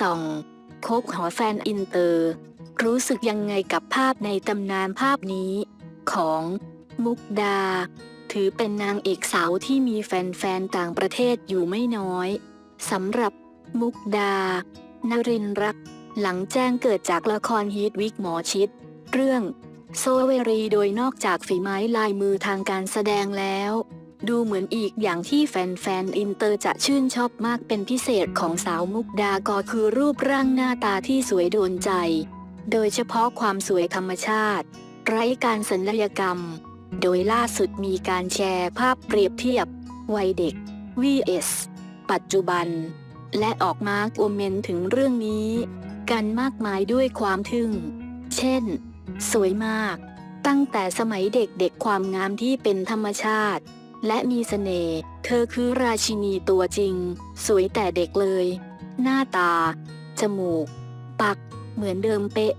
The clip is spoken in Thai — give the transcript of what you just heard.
ส่องคบหอแฟนอินเตอร์ รู้สึกยังไงกับภาพในตำนานภาพนี้ ของ มุกดา ถือเป็นนางเอกสาวที่มีแฟนๆ ต่างประเทศอยู่ไม่น้อยสำหรับ มุกดา นรินร์รัก หลังแจ้งเกิดจากละครฮีทวิกหมอชิด เรื่อง โซเวรีโดยนอกจากฝีไม้ลายมือทางการแสดงแล้ว ดูเหมือนอีกอย่างที่แฟนๆ อินเตอร์จะชื่นชอบมากเป็นพิเศษของสาวมุกดาก็คือรูปร่างหน้าตาที่สวยโดนใจ โดยเฉพาะความสวยธรรมชาติ ไร้การศัลยกรรม โดยล่าสุดมีการแชร์ภาพเปรียบเทียบ วัยเด็ก vs ปัจจุบัน และออกมาคอมเมนถึงเรื่องนี้ กันมากมายด้วยความทึ่ง เช่น สวยมาก ตั้งแต่สมัยเด็กๆความงามที่เป็นธรรมชาติ และมีเสน่ห์ เธอคือราชินีตัวจริง สวยแต่เด็กเลย หน้าตา จมูก ปาก เหมือนเดิมเป๊ะ